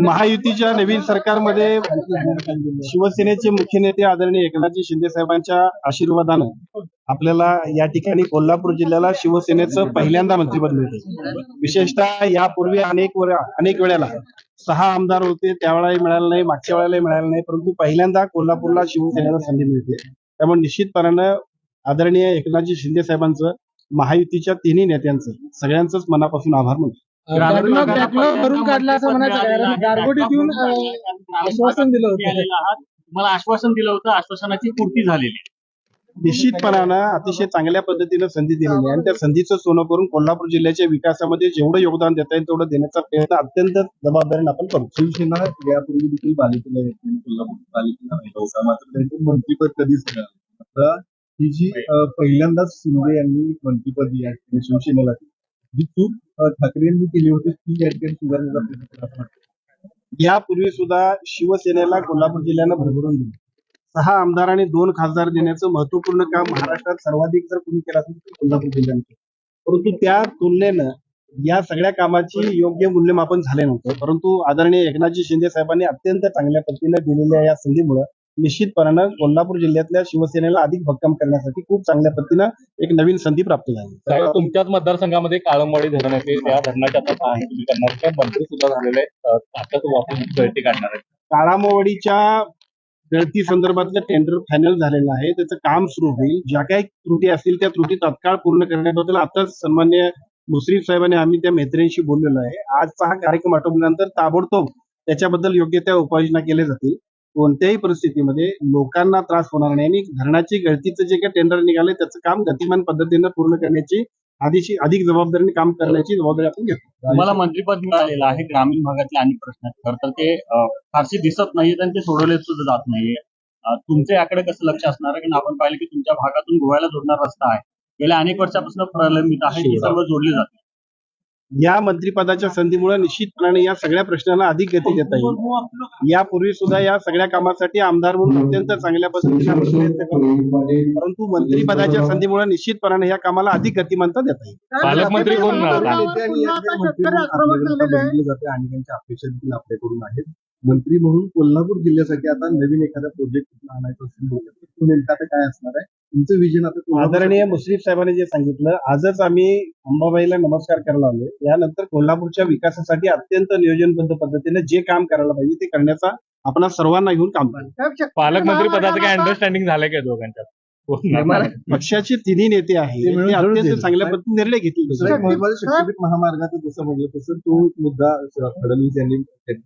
महायुतीच्या नवीन सरकारमध्ये शिवसेनेचे मुख्य नेते आदरणीय एकनाथजी शिंदे साहेबांच्या आशीर्वादानं आपल्याला या ठिकाणी कोल्हापूर जिल्ह्याला शिवसेनेचं पहिल्यांदा मंत्रिपद मिळते विशेषतः यापूर्वी अनेक अनेक वेळेला सहा आमदार होते त्यावेळेला मिळालं नाही मागच्या वेळेलाही मिळालं नाही परंतु पहिल्यांदा कोल्हापूरला शिवसेनेला संधी मिळते. त्यामुळे निश्चितपणानं आदरणीय एकनाथजी शिंदे साहेबांचं महायुतीच्या तिन्ही नेत्यांचं सगळ्यांचंच मनापासून आभार मानतो. बॅकलॉग बॅकलॉग भरून काढला असं म्हणायचं कारण गारगोटी देऊन अं, आश्वासन दिलं होतं. तुम्हाला आश्वासन दिलं होतं आश्वासनाची पूर्ती झालेली आहे. निश्चितपणानं अतिशय चांगल्या पद्धतीनं संधी दिलेली आहे. आणि त्या संधीचं सोनं करून कोल्हापूर जिल्ह्याच्या विकासामध्ये जेवढं योगदान देता येईल तेवढं देण्याचा प्रयत्न अत्यंत जबाबदारीने आपण करू. शिवसेना यापूर्वी देखील बालेकिल्ला येते आणि कोल्हापूर राहिला होता मात्र त्यांचं मंत्रीपद कधीच मिळालं आता ही जी अं, पहिल्यांदाच शिंदे यांनी मंत्रीपद या ठिकाणी शिवसेनेला दिलं. जी चूक ठाकरेंनी केली होती ती या ठिकाणी सुधारण्याचा प्रयत्न केला यापूर्वी सुद्धा शिवसेनेला कोल्हापूर जिल्ह्यानं भरभरून दिलं. सहा आमदार आणि दोन खासदार देण्याचं महत्त्वपूर्ण काम महाराष्ट्रात सर्वाधिक जर कोणी केलं असेल तर कोल्हापूर जिल्ह्यानं परंतु त्या तुलनेनं या सगळ्या कामाची योग्य मूल्यमापन झाले नव्हतं. परंतु आदरणीय एकनाथजी शिंदे साहेबांनी अत्यंत चांगल्या पद्धतीने दिलेल्या या संधीमुळे निश्चितपणानं कोल्हापूर जिल्ह्यातल्या शिवसेनेला अधिक भक्कम करण्यासाठी खूप चांगल्या पद्धतीनं एक नवीन संधी प्राप्त झाली. तुमच्याच मतदारसंघामध्ये काळंबवाडी धरण येते त्या धरणाच्या आता मंत्री सुद्धा झालेले आहेत. वापरून गळती काढणार आहेत. काळामोवडीच्या गळती संदर्भातलं टेंडर फायनल झालेलं आहे. त्याचं काम सुरू होईल. ज्या काही त्रुटी असतील त्या त्रुटी तात्काळ पूर्ण करण्याबद्दल आताच सन्मान्य मुश्रीफ साहेबांनी आम्ही त्या मैत्रिणीशी बोललेलो आहे. आजचा हा कार्यक्रम आटोपल्यानंतर ताबडतोब त्याच्याबद्दल योग्य त्या उपाययोजना केल्या जातील. कोणत्याही परिस्थितीमध्ये लोकांना त्रास होणार नाही. आणि धरणाची गळतीचं जे काही टेंडर निघाले त्याचं काम गतिमान पद्धतीनं पूर्ण करण्याची आधीची अधिक जबाबदारीने काम करण्याची जबाबदारी आपण घेतो. तुम्हाला मंत्रीपद मिळालेलं आहे ग्रामीण भागातले अनेक प्रश्न खरं तर ते फारसे दिसत नाहीत आणि ते सोडवले सुद्धा जात नाहीये. तुमचं याकडे कसं लक्ष असणार आहे? कारण आपण पाहिलं की तुमच्या भागातून गोव्याला जोडणारा रस्ता आहे. गेल्या अनेक वर्षापासून प्रलंबित आहे ती सर्व जोडली जाते. या मंत्रिपदाच्या संधीमुळे निश्चितपणे या सगळ्या प्रश्नांना अधिक गती देता येईल. यापूर्वी सुद्धा या सगळ्या कामासाठी आमदार म्हणून अत्यंत चांगल्या पद्धतीने आपण प्रयत्न करतो परंतु मंत्रिपदाच्या संधीमुळे निश्चितपणाने या कामाला अधिक गतिमानता देता येईल. पालकमंत्री कोण आणि त्यांच्या अपेक्षा देखील आपल्याकडून आहेत. मंत्री म्हणून कोल्हापूर जिल्ह्यासाठी आता नवीन एखादा प्रोजेक्ट आणायचा असेल तो नेमका आता काय असणार आहे? तुमचं विजन आता आदरणीय मुश्रीफ साहेबांनी जे सांगितलं आजच आम्ही अंबाबाईला नमस्कार करायला आलो यानंतर कोल्हापूरच्या विकासासाठी अत्यंत नियोजनबद्ध पद्धतीने जे काम करायला पाहिजे ते करण्याचा आपण सर्वांना घेऊन काम करू. पालकमंत्री पदाचं काय अंडरस्टँडिंग झालंय का दोघांच्यात? पक्षाचे तिन्ही नेते आहेत अत्यंत. चांगल्या पद्धतीने निर्णय घेतले. महामार्गाचं जसं म्हटलं तसं तो मुद्दा फडणवीस यांनी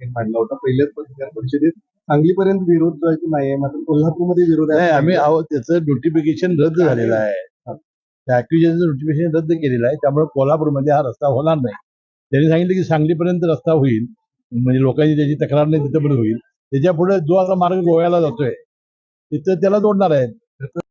मांडला होता. पहिल्याच पत्रकार परिषदेत सांगलीपर्यंत विरोध नाही मात्र कोल्हापूरमध्ये विरोध आहे. नाही आम्ही त्याचं नोटिफिकेशन रद्द झालेलं आहे. त्या ऍक्विजनचं नोटिफिकेशन रद्द केलेलं आहे. त्यामुळे कोल्हापूरमध्ये हा रस्ता होणार नाही. त्यांनी सांगितलं की सांगलीपर्यंत रस्ता होईल. म्हणजे लोकांची त्याची तक्रार नाही तिथं पण होईल. त्याच्या पुढे जो आता मार्ग गोव्याला जातोय तिथं त्याला जोडणार आहेत.